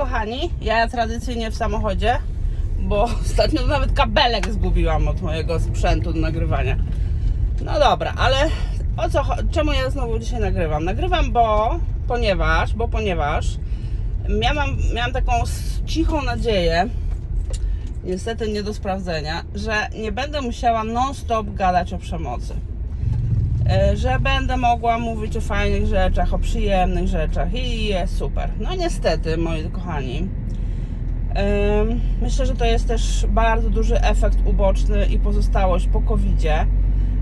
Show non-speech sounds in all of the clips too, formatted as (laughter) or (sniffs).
kochani, ja tradycyjnie w samochodzie, bo (laughs) ostatnio nawet kabelek zgubiłam od mojego sprzętu do nagrywania. No dobra, ale o co, czemu ja znowu dzisiaj nagrywam? Nagrywam, bo, ponieważ, bo ponieważ miałam, miałam taką cichą nadzieję, niestety nie do sprawdzenia, że nie będę musiała non-stop gadać o przemocy. E, Że będę mogła mówić o fajnych rzeczach, o przyjemnych rzeczach i jest super. No niestety, moi kochani, em, myślę, że to jest też bardzo duży efekt uboczny i pozostałość po covid -zie.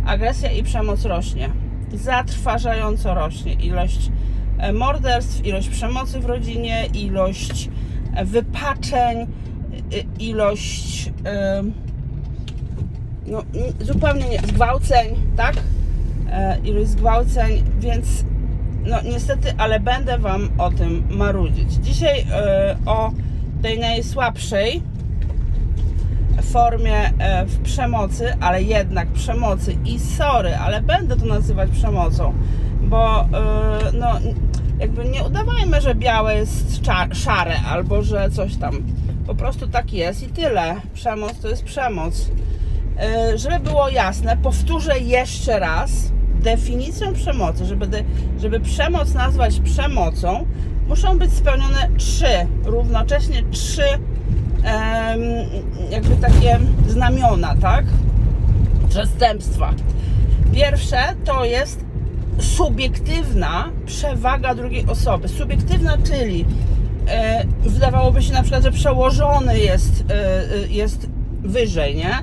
Agresja i przemoc rośnie. Zatrważająco rośnie ilość e, morderstw, ilość przemocy w rodzinie, ilość e, wypaczeń, ilość no, zupełnie nie, zgwałceń, tak? E, ilość zgwałceń, więc no niestety, ale będę Wam o tym marudzić. Dzisiaj e, o tej najsłabszej formie e, w przemocy, ale jednak przemocy i sorry, ale będę to nazywać przemocą, bo no jakby nie udawajmy, że białe jest szare albo że coś tam. Po prostu tak jest i tyle. Przemoc to jest przemoc. Żeby było jasne, powtórzę jeszcze raz definicją przemocy, żeby, żeby przemoc nazwać przemocą, muszą być spełnione trzy, równocześnie trzy em, jakby takie znamiona, tak? Przestępstwa. Pierwsze to jest subiektywna przewaga drugiej osoby. Subiektywna, czyli e, wydawałoby się na przykład, że przełożony jest, e, e, jest wyżej, nie?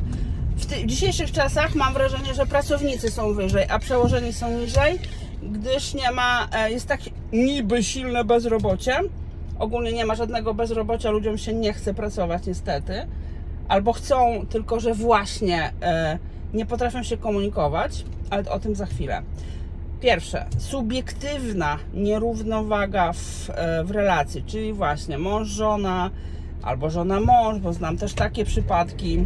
W, ty, w dzisiejszych czasach mam wrażenie, że pracownicy są wyżej, a przełożeni są niżej, gdyż nie ma, e, jest tak niby silne bezrobocie. Ogólnie nie ma żadnego bezrobocia, ludziom się nie chce pracować niestety. Albo chcą, tylko że właśnie e, nie potrafią się komunikować, ale o tym za chwilę. Pierwsze, subiektywna nierównowaga w, e, w relacji, czyli właśnie mąż, żona albo żona, mąż, bo znam też takie przypadki.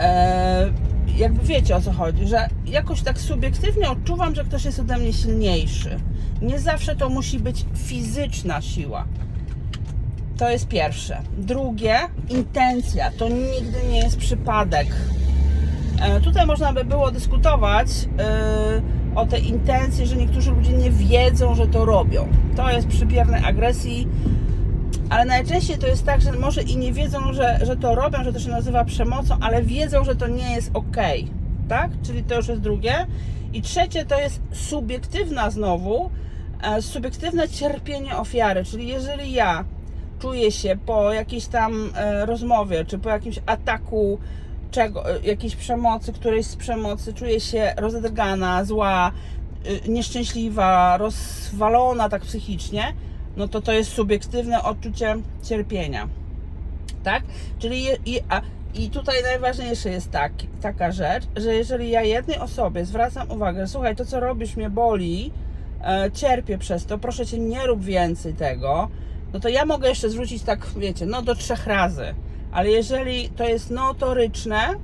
E, jakby wiecie o co chodzi, że jakoś tak subiektywnie odczuwam, że ktoś jest ode mnie silniejszy. Nie zawsze to musi być fizyczna siła. To jest pierwsze. Drugie, intencja. To nigdy nie jest przypadek. E, Tutaj można by było dyskutować e, o tej intencji, że niektórzy ludzie nie wiedzą, że to robią. To jest przypierne agresji, ale najczęściej to jest tak, że może i nie wiedzą, że, że to robią, że to się nazywa przemocą, ale wiedzą, że to nie jest ok. Tak? Czyli to już jest drugie. I trzecie to jest subiektywna znowu, e, subiektywne cierpienie ofiary. Czyli jeżeli ja czuję się po jakiejś tam e, rozmowie, czy po jakimś ataku, czego, e, jakiejś przemocy, którejś z przemocy, czuję się rozdrgana, zła, nieszczęśliwa, rozwalona tak psychicznie, no to to jest subiektywne odczucie cierpienia. Tak? Czyli i, a, i tutaj najważniejsze jest tak, taka rzecz, że jeżeli ja jednej osobie zwracam uwagę, słuchaj, to co robisz mnie boli, e, cierpię przez to, proszę cię, nie rób więcej tego, no to ja mogę jeszcze zwrócić tak, wiecie, no do trzech razy. Ale jeżeli to jest notoryczne,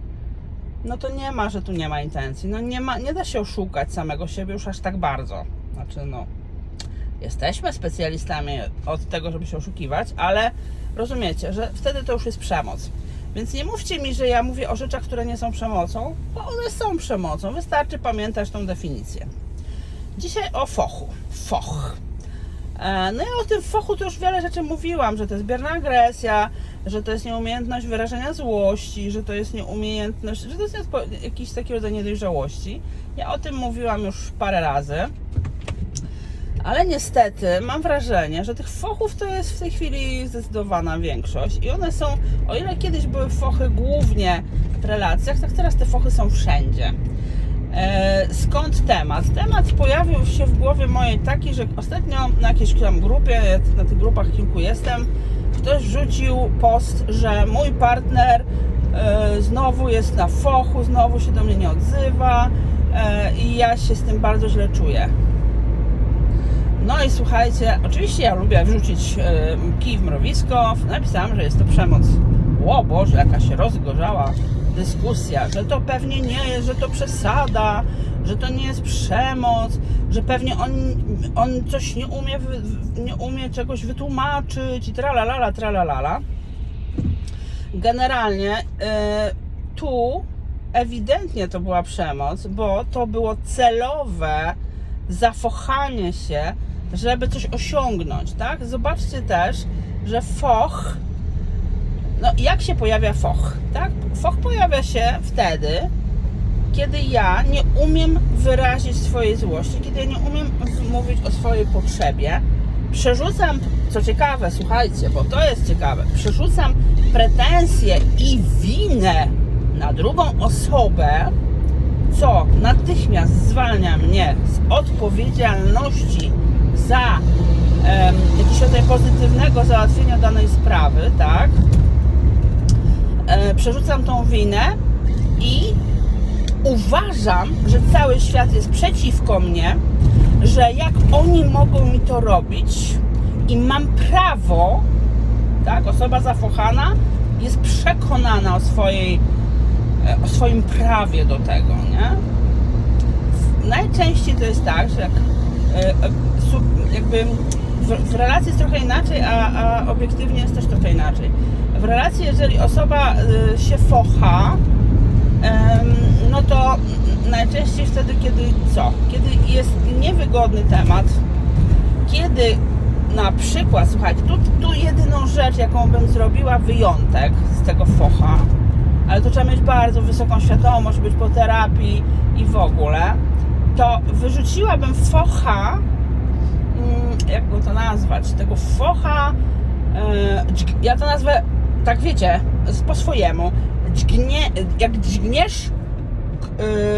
no to nie ma, że tu nie ma intencji. No nie ma, nie da się oszukać samego siebie już aż tak bardzo. Znaczy, no, jesteśmy specjalistami od tego, żeby się oszukiwać, ale rozumiecie, że wtedy to już jest przemoc. Więc nie mówcie mi, że ja mówię o rzeczach, które nie są przemocą, bo one są przemocą. Wystarczy pamiętać tą definicję. Dzisiaj o fochu. Foch. E, No ja o tym fochu to już wiele rzeczy mówiłam, że to jest bierna agresja, że to jest nieumiejętność wyrażenia złości, że to jest nieumiejętność, że to jest jakiś taki rodzaj niedojrzałości. Ja o tym mówiłam już parę razy. Ale niestety mam wrażenie, że tych fochów to jest w tej chwili zdecydowana większość i one są, o ile kiedyś były fochy głównie w relacjach, tak teraz te fochy są wszędzie. E, skąd temat? Temat pojawił się w głowie mojej taki, że ostatnio na jakiejś tam grupie, na tych grupach kilku jestem, ktoś rzucił post, że mój partner e, znowu jest na fochu, znowu się do mnie nie odzywa e, i ja się z tym bardzo źle czuję. No i słuchajcie, oczywiście ja lubię wrzucić e, kij w mrowisko. Napisałam, że jest to przemoc. O Boże, jaka się rozgorzała dyskusja, że to pewnie nie jest, że to przesada, że to nie jest przemoc, że pewnie on, on coś nie umie, nie umie czegoś wytłumaczyć i tralalala, tralalala. Generalnie e, tu ewidentnie to była przemoc, bo to było celowe zafochanie się, żeby coś osiągnąć, tak? Zobaczcie też, że foch, no jak się pojawia foch, tak? Foch pojawia się wtedy, kiedy ja nie umiem wyrazić swojej złości, kiedy ja nie umiem mówić o swojej potrzebie, przerzucam, co ciekawe, słuchajcie, bo to jest ciekawe, przerzucam pretensje i winę na drugą osobę, co natychmiast zwalnia mnie z odpowiedzialności za em, jakiś rodzaj pozytywnego załatwienia danej sprawy, tak? E, przerzucam tą winę i uważam, że cały świat jest przeciwko mnie, że jak oni mogą mi to robić i mam prawo, tak, osoba zafochana jest przekonana o swojej, e, o swoim prawie do tego, nie? Najczęściej to jest tak, że jak, e, e, jakby w, w relacji jest trochę inaczej, a, a obiektywnie jest też trochę inaczej. W relacji, jeżeli osoba e, się focha, no to najczęściej wtedy, kiedy co? Kiedy jest niewygodny temat, kiedy na przykład, słuchajcie, tu, tu jedyną rzecz, jaką bym zrobiła wyjątek z tego focha, ale to trzeba mieć bardzo wysoką świadomość, być po terapii i w ogóle, to wyrzuciłabym focha, jak go to nazwać, tego focha, e, ja to nazwę, tak wiecie, po swojemu, dźgnie, jak dźgniesz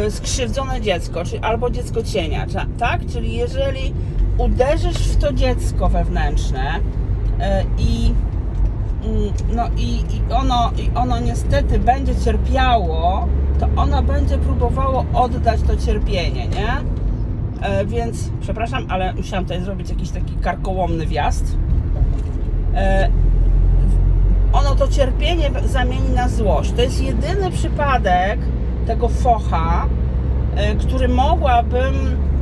yy, skrzywdzone dziecko, czy, albo dziecko cienia, tak? Czyli jeżeli uderzysz w to dziecko wewnętrzne yy, i mm, no i, i, ono, i ono niestety będzie cierpiało, to ono będzie próbowało oddać to cierpienie, nie? E, więc przepraszam, ale musiałam tutaj zrobić jakiś taki karkołomny wjazd. E, ono to cierpienie zamieni na złość. To jest jedyny przypadek tego focha, e, który mogłabym,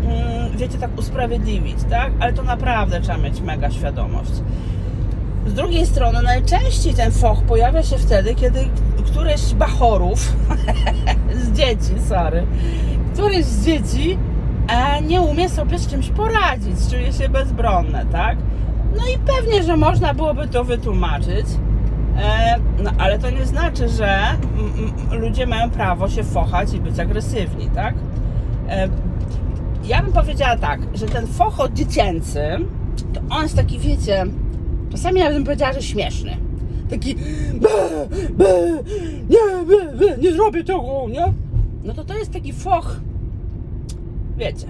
mm, wiecie, tak usprawiedliwić, tak? Ale to naprawdę trzeba mieć mega świadomość. Z drugiej strony, najczęściej ten foch pojawia się wtedy, kiedy któreś bachorów, (laughs) z dzieci, sorry, któreś z dzieci e, nie umie sobie z czymś poradzić, czuje się bezbronne, tak? No i pewnie, że można byłoby to wytłumaczyć, e, no ale to nie znaczy, że ludzie mają prawo się fochać i być agresywni, tak? E, ja bym powiedziała tak, że ten focho dziecięcy, to on jest taki, wiecie, czasami ja bym powiedziała, że śmieszny. Taki be, be, nie, be, be, nie zrobię tego, nie? No to to jest taki foch, wiecie,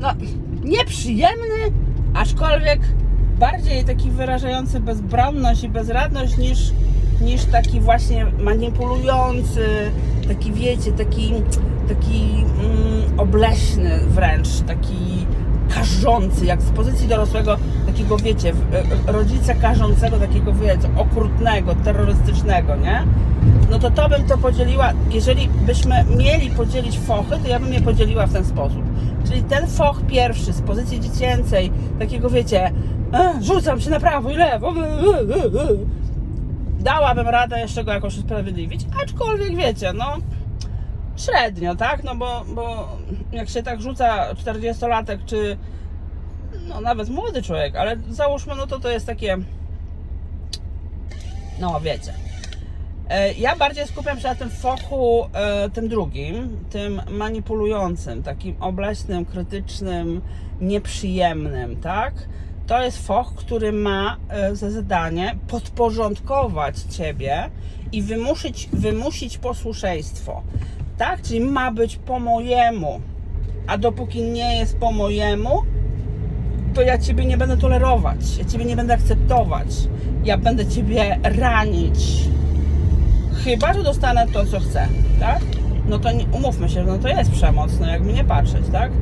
no nieprzyjemny, aczkolwiek bardziej taki wyrażający bezbronność i bezradność niż, niż taki właśnie manipulujący, taki wiecie, taki, taki mm, obleśny wręcz, taki karzący, jak z pozycji dorosłego, takiego wiecie, w- e, rodzica karzącego, takiego wiecie, okrutnego, terrorystycznego, nie? No to to bym to podzieliła, jeżeli byśmy mieli podzielić fochy, to ja bym je podzieliła w ten sposób. Czyli ten foch pierwszy z pozycji dziecięcej, takiego wiecie, e, rzucam się na prawo i lewo, e, e, e, e. dałabym radę jeszcze go jakoś usprawiedliwić, aczkolwiek wiecie, no średnio, tak? No bo, bo jak się tak rzuca 40-latek, czy no nawet młody człowiek, ale załóżmy, no to to jest takie, no wiecie. E, Ja bardziej skupiam się na tym fochu, e, tym drugim, tym manipulującym, takim obleśnym, krytycznym, nieprzyjemnym, tak? To jest foch, który ma e, za zadanie podporządkować ciebie i wymusić, wymusić posłuszeństwo, tak? Czyli ma być po mojemu, a dopóki nie jest po mojemu, to ja ciebie nie będę tolerować, ja ciebie nie będę akceptować, ja będę ciebie ranić, Chyba, że dostanę to, co chcę, tak? No to nie, umówmy się, no to jest przemoc, no jakby nie patrzeć, tak?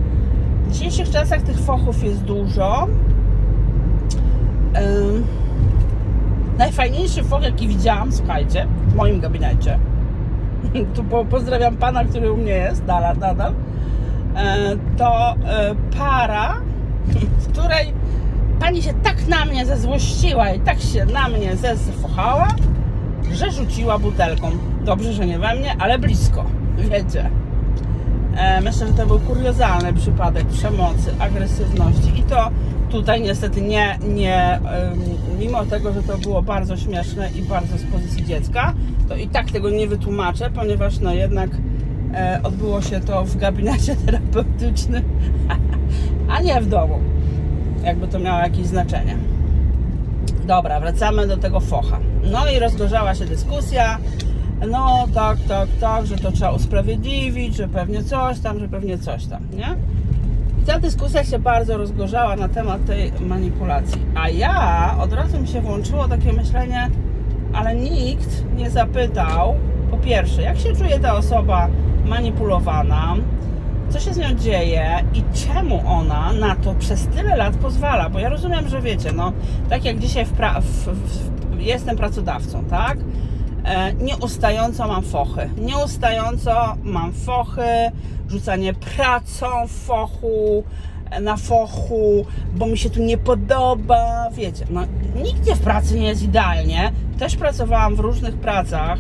W dzisiejszych czasach tych fochów jest dużo. Ym, najfajniejszy foch, jaki widziałam, słuchajcie, w moim gabinecie. (laughs) Tu po, pozdrawiam pana, który u mnie jest, nadal, nadal. E, to e, para, (laughs) w której pani się tak na mnie zezłościła i tak się na mnie zezfochała, że rzuciła butelką. Dobrze, że nie we mnie, ale blisko, wiecie. E, myślę, że to był kuriozalny przypadek przemocy, agresywności i to tutaj niestety nie, nie mimo tego, że to było bardzo śmieszne i bardzo z pozycji dziecka, to i tak tego nie wytłumaczę, ponieważ no jednak e, odbyło się to w gabinecie (laughs) terapeutycznym, a nie w domu. Jakby to miało jakieś znaczenie. Dobra, wracamy do tego focha. No i rozgorzała się dyskusja. No tak, tak, tak, że to trzeba usprawiedliwić, że pewnie coś tam, że pewnie coś tam, nie? I ta dyskusja się bardzo rozgorzała na temat tej manipulacji. A ja od razu mi się włączyło takie myślenie, ale nikt nie zapytał, po pierwsze, jak się czuje ta osoba manipulowana, co się z nią dzieje i czemu ona na to przez tyle lat pozwala. Bo ja rozumiem, że wiecie, no tak jak dzisiaj w pra- w, w, jestem pracodawcą, tak? E, nieustająco mam fochy. Nieustająco mam fochy, rzucanie pracą fochu, e, na fochu, bo mi się tu nie podoba. Wiecie, no nigdzie w pracy nie jest idealnie. Też pracowałam w różnych pracach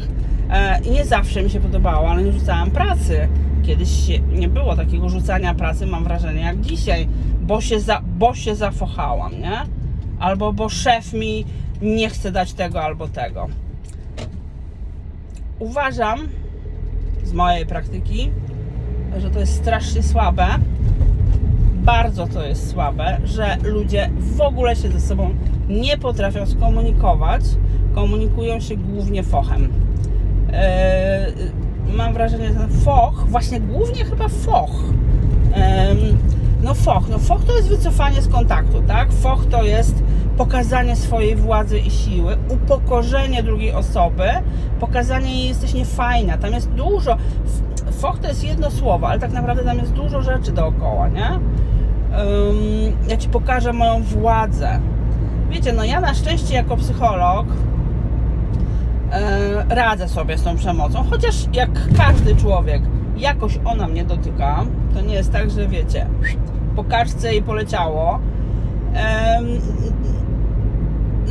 e, i nie zawsze mi się podobało, ale nie rzucałam pracy. Kiedyś nie było takiego rzucania pracy, mam wrażenie, jak dzisiaj, bo się, za, bo się zafochałam, nie? Albo bo szef mi nie chce dać tego albo tego. Uważam z mojej praktyki, że to jest strasznie słabe. Bardzo to jest słabe, że ludzie w ogóle się ze sobą nie potrafią skomunikować. Komunikują się głównie fochem. Yy, mam wrażenie, że ten foch, właśnie głównie chyba foch. Yy, no foch, no foch to jest wycofanie z kontaktu, tak? Foch to jest pokazanie swojej władzy i siły, upokorzenie drugiej osoby, pokazanie jej jesteś niefajna. Tam jest dużo. Foch to jest jedno słowo, ale tak naprawdę tam jest dużo rzeczy dookoła, nie? Ym, ja ci pokażę moją władzę. Wiecie, no ja na szczęście jako psycholog e, radzę sobie z tą przemocą, chociaż jak każdy człowiek, jakoś ona mnie dotyka. To nie jest tak, że wiecie, po i poleciało.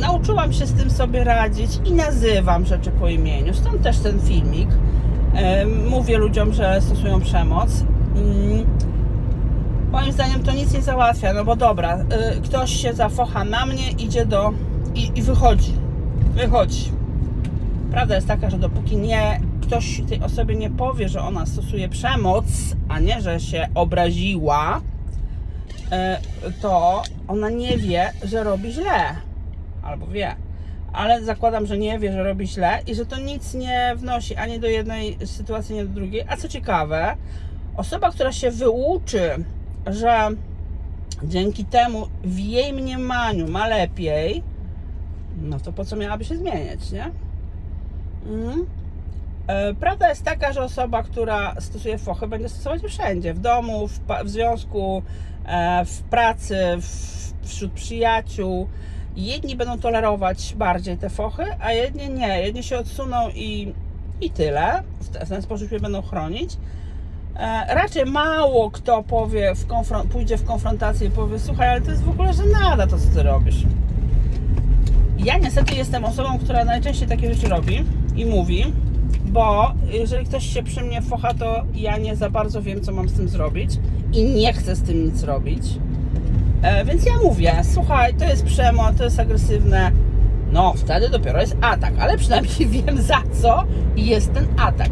Nauczyłam się z tym sobie radzić i nazywam rzeczy po imieniu. Stąd też ten filmik. Mówię ludziom, że stosują przemoc. Mm, Moim zdaniem to nic nie załatwia, no bo dobra, y, ktoś się zafocha na mnie, idzie do i, i wychodzi. Wychodzi. Prawda jest taka, że dopóki nie ktoś tej osobie nie powie, że ona stosuje przemoc, a nie, że się obraziła, e, to ona nie wie, że robi źle. Albo wie. Ale zakładam, że nie wie, że robi źle i że to nic nie wnosi ani do jednej sytuacji, ani do drugiej. A co ciekawe, osoba, która się wyuczy, że dzięki temu w jej mniemaniu ma lepiej, no to po co miałaby się zmieniać, nie? Mhm. E, Prawda jest taka, że osoba, która stosuje fochy, będzie stosować je wszędzie. W domu, w, w związku, e, w pracy, w, wśród przyjaciół. Jedni będą tolerować bardziej te fochy, a jedni nie. Jedni się odsuną i, i tyle. W, te, w ten sposób je będą chronić. E, raczej mało kto powie, w pójdzie w konfrontację i powie, słuchaj, ale to jest w ogóle żenada to, co ty robisz. Ja niestety jestem osobą, która najczęściej takie rzeczy robi i mówi, bo jeżeli ktoś się przy mnie focha, to ja nie za bardzo wiem, co mam z tym zrobić i nie chcę z tym nic robić. E, więc ja mówię, słuchaj, to jest przemoc, to jest agresywne. No, wtedy dopiero jest atak, ale przynajmniej (laughs) wiem za co jest ten atak.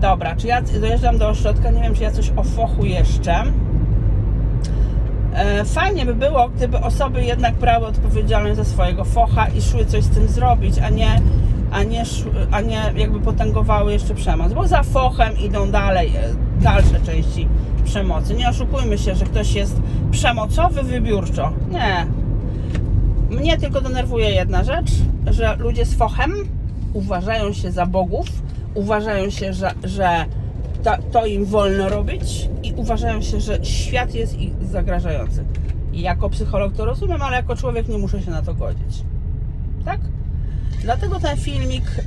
Dobra, czy ja dojeżdżam do ośrodka, nie wiem, czy ja coś o fochu jeszcze. E, Fajnie by było, gdyby osoby jednak brały odpowiedzialność za swojego focha i szły coś z tym zrobić, a nie, a nie, a nie jakby potęgowały jeszcze przemoc. Bo za fochem idą dalej, dalsze części przemocy. Nie oszukujmy się, że ktoś jest przemocowy wybiórczo. Nie. Mnie tylko denerwuje jedna rzecz, że ludzie z fochem uważają się za bogów, uważają się, że, że to, to im wolno robić i uważają się, że świat jest ich zagrażający. Jako psycholog to rozumiem, ale jako człowiek nie muszę się na to godzić. tak? Dlatego ten filmik y,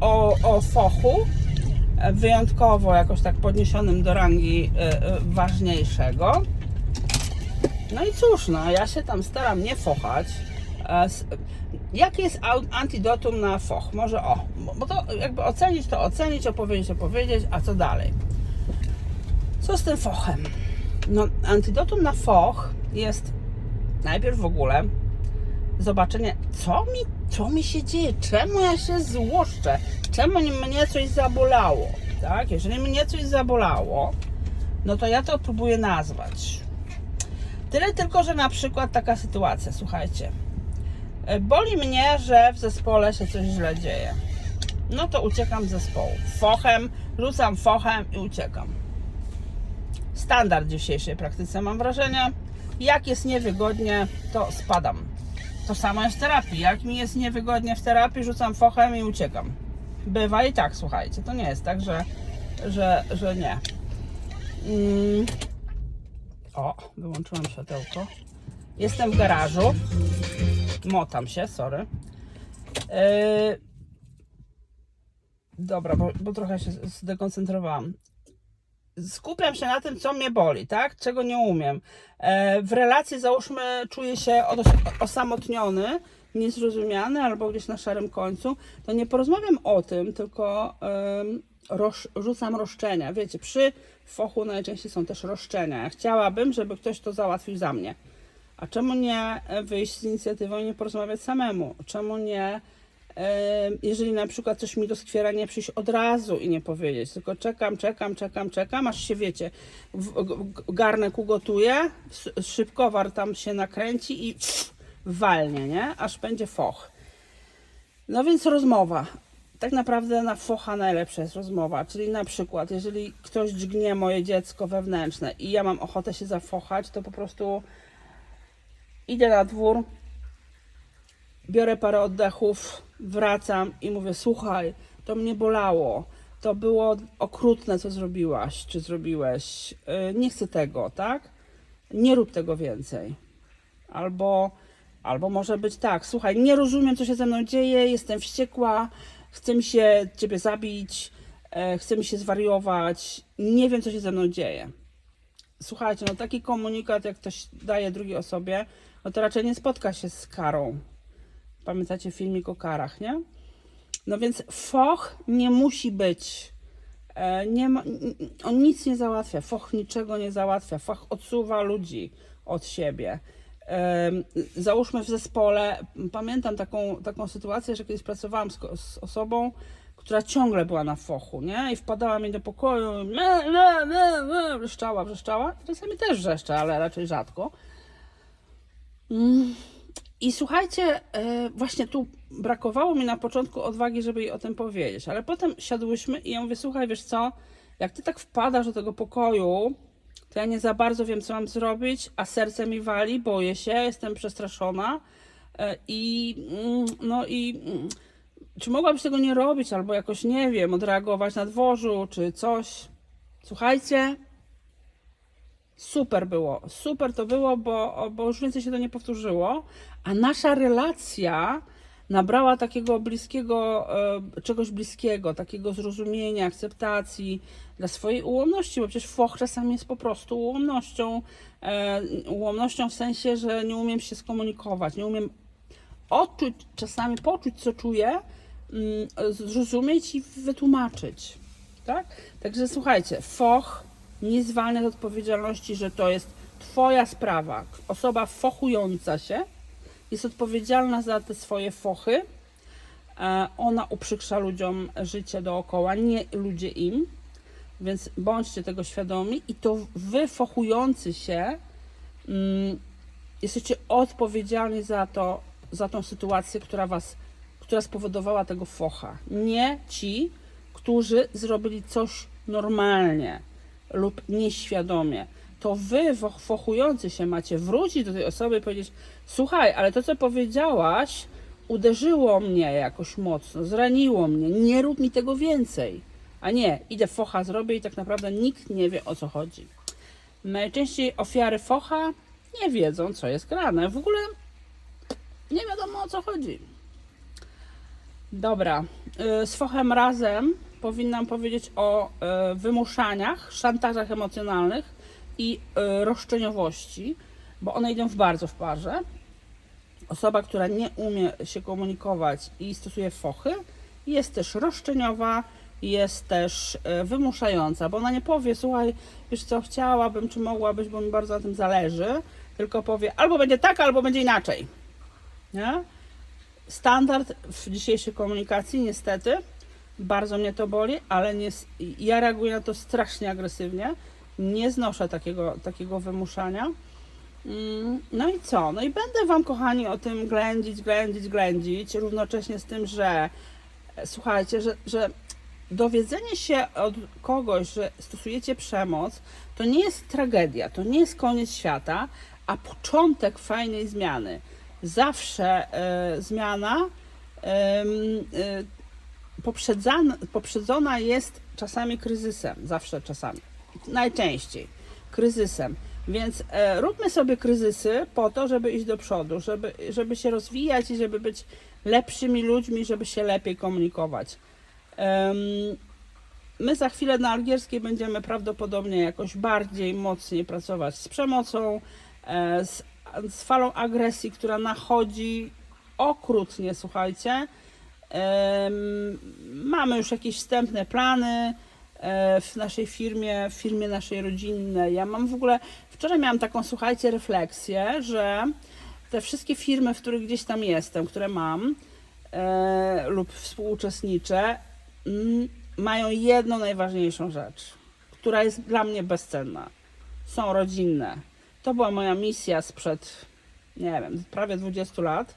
o, o fochu, wyjątkowo jakoś tak podniesionym do rangi y, y, ważniejszego. No i cóż, no ja się tam staram nie fochać. E, Jakie jest antidotum na foch? Może o, bo to jakby ocenić to ocenić, opowiedzieć opowiedzieć, a co dalej? Co z tym fochem? No, antidotum na foch jest najpierw w ogóle zobaczenie, co mi, co mi się dzieje, czemu ja się złoszczę, czemu mnie coś zabolało, tak? Jeżeli mnie coś zabolało, no to ja to próbuję nazwać. Tyle tylko, że na przykład taka sytuacja, słuchajcie, e, boli mnie, że w zespole się coś źle dzieje. No to uciekam z zespołu. Fochem, rzucam fochem i uciekam. Standard dzisiejszej praktyce mam wrażenie. Jak jest niewygodnie, to spadam. To samo jest w terapii. Jak mi jest niewygodnie w terapii, rzucam fochem i uciekam. Bywa i tak, słuchajcie. To nie jest tak, że, że, że nie. Mm. O, wyłączyłam światełko. Jestem w garażu. Motam się, sorry. Yy... Dobra, bo, bo trochę się zdekoncentrowałam. Skupiam się na tym, co mnie boli, tak? Czego nie umiem. E, w relacji, załóżmy, czuję się os osamotniony, niezrozumiany albo gdzieś na szarym końcu, to nie porozmawiam o tym, tylko roz, rzucam roszczenia. Wiecie, przy fochu najczęściej są też roszczenia. Ja chciałabym, żeby ktoś to załatwił za mnie. A czemu nie wyjść z inicjatywą i nie porozmawiać samemu? Czemu nie, jeżeli na przykład coś mi doskwiera, nie przyjść od razu i nie powiedzieć, tylko czekam, czekam, czekam, czekam, aż się wiecie, garnek ugotuje, s- szybkowar tam się nakręci i pff, (sniffs) walnie, nie? Aż będzie foch. No więc rozmowa. Tak naprawdę na focha najlepsza jest rozmowa. Czyli na przykład, jeżeli ktoś dźgnie moje dziecko wewnętrzne i ja mam ochotę się zafochać, to po prostu idę na dwór, biorę parę oddechów, wracam i mówię: Słuchaj, to mnie bolało. To było okrutne, co zrobiłaś, czy zrobiłeś. Yy, Nie chcę tego, tak? Nie rób tego więcej. Albo, albo może być tak: Słuchaj, nie rozumiem, co się ze mną dzieje, jestem wściekła, chcę mi się ciebie zabić, e, chce mi się zwariować, nie wiem, co się ze mną dzieje. Słuchajcie, no taki komunikat, jak ktoś daje drugiej osobie, no to raczej nie spotka się z karą. Pamiętacie filmik o karach, nie? No więc foch nie musi być. E, nie ma, on nic nie załatwia. Foch niczego nie załatwia. Foch odsuwa ludzi od siebie. Załóżmy w zespole, pamiętam taką, taką sytuację, że kiedyś pracowałam z, z osobą, która ciągle była na fochu, nie? I wpadała mi do pokoju, me, me, me, me, wrzeszczała, wrzeszczała. Czasami też wrzeszczę, ale raczej rzadko. I słuchajcie, e, właśnie tu brakowało mi na początku odwagi, żeby jej o tym powiedzieć, ale potem siadłyśmy i ja mówię, słuchaj, wiesz co, jak ty tak wpadasz do tego pokoju, to ja nie za bardzo wiem, co mam zrobić, a serce mi wali, boję się, jestem przestraszona e, i mm, no i mm, czy mogłabyś tego nie robić, albo jakoś, nie wiem, odreagować na dworzu, czy coś. Słuchajcie, super było, super to było, bo, bo już więcej się to nie powtórzyło, a nasza relacja nabrała takiego bliskiego, e, czegoś bliskiego, takiego zrozumienia, akceptacji dla swojej ułomności, bo przecież foch czasami jest po prostu ułomnością, e, ułomnością w sensie, że nie umiem się skomunikować, nie umiem odczuć, czasami poczuć, co czuję, mm, zrozumieć i wytłumaczyć. Tak? Także słuchajcie, foch nie zwalnia z odpowiedzialności, że to jest Twoja sprawa. Osoba fochująca się jest odpowiedzialna za te swoje fochy. E, Ona uprzykrza ludziom życie dookoła, nie ludzie im. Więc bądźcie tego świadomi i to wy fochujący się mm, jesteście odpowiedzialni za to, za tą sytuację, która was, która spowodowała tego focha. Nie ci, którzy zrobili coś normalnie lub nieświadomie. To wy, fochujący się, macie wrócić do tej osoby i powiedzieć: Słuchaj, ale to, co powiedziałaś, uderzyło mnie jakoś mocno, zraniło mnie, nie rób mi tego więcej. A nie, idę focha zrobię i tak naprawdę nikt nie wie o co chodzi. Najczęściej ofiary focha nie wiedzą, co jest grane. W ogóle nie wiadomo o co chodzi. Dobra, y, z Fochem razem powinnam powiedzieć o y, wymuszaniach, szantażach emocjonalnych i y, roszczeniowości, bo one idą w bardzo w parze. Osoba, która nie umie się komunikować i stosuje fochy, jest też roszczeniowa, jest też y, wymuszająca, bo ona nie powie, słuchaj, wiesz co, chciałabym, czy mogłabyś, bo mi bardzo na tym zależy, tylko powie, albo będzie tak, albo będzie inaczej. Nie? standard w dzisiejszej komunikacji, niestety. Bardzo mnie to boli, ale nie, ja reaguję na to strasznie agresywnie. Nie znoszę takiego, takiego wymuszania. Mm, No i co? No i będę Wam, kochani, o tym ględzić, ględzić, ględzić, równocześnie z tym, że słuchajcie, że, że dowiedzenie się od kogoś, że stosujecie przemoc, to nie jest tragedia, to nie jest koniec świata, a początek fajnej zmiany. Zawsze e, zmiana em, e, poprzedzana, jest czasami kryzysem, zawsze czasami, najczęściej kryzysem. Więc e, róbmy sobie kryzysy po to, żeby iść do przodu, żeby, żeby się rozwijać i żeby być lepszymi ludźmi, żeby się lepiej komunikować. Em, my za chwilę na Algierskiej będziemy prawdopodobnie jakoś bardziej, mocniej pracować z przemocą, e, z, z falą agresji, która nachodzi okrutnie, słuchajcie. Mamy już jakieś wstępne plany w naszej firmie, w firmie naszej rodzinnej. Ja mam w ogóle, wczoraj miałam taką, słuchajcie, refleksję, że te wszystkie firmy, w których gdzieś tam jestem, które mam e, lub współuczestniczę, mm, mają jedną najważniejszą rzecz, która jest dla mnie bezcenna. Są rodzinne. To była moja misja sprzed, nie wiem, prawie 20 lat.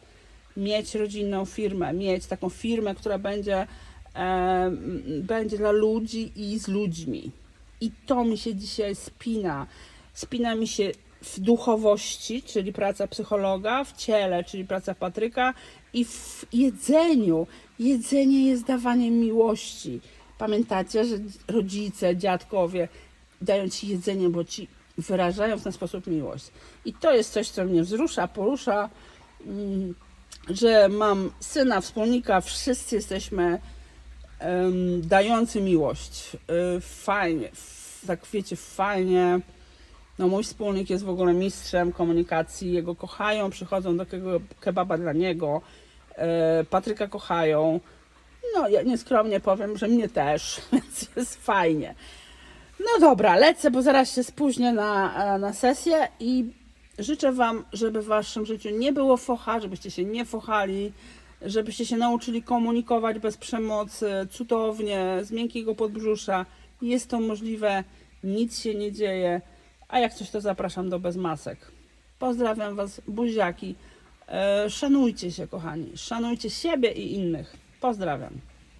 Mieć rodzinną firmę, mieć taką firmę, która będzie, e, m, będzie dla ludzi i z ludźmi. I to mi się dzisiaj spina. Spina mi się w duchowości, czyli praca psychologa, w ciele, czyli praca Patryka i w jedzeniu. Jedzenie jest dawaniem miłości. Pamiętacie, że rodzice, dziadkowie dają ci jedzenie, bo ci wyrażają w ten sposób miłość. I to jest coś, co mnie wzrusza, porusza, mm, że mam syna, wspólnika, wszyscy jesteśmy dający miłość. Y, Fajnie, tak wiecie, fajnie. No mój wspólnik jest w ogóle mistrzem komunikacji, jego kochają, przychodzą do kebaba dla niego, e, Patryka kochają. No ja nieskromnie powiem, że mnie też, (laughs) więc jest fajnie. No dobra, lecę, bo zaraz się spóźnię na, e, na sesję i życzę Wam, żeby w Waszym życiu nie było focha, żebyście się nie fochali, żebyście się nauczyli komunikować bez przemocy, cudownie, z miękkiego podbrzusza. Jest to możliwe, nic się nie dzieje, a jak coś to zapraszam do bez masek. Pozdrawiam Was, buziaki. E, Szanujcie się, kochani. Szanujcie siebie i innych. Pozdrawiam.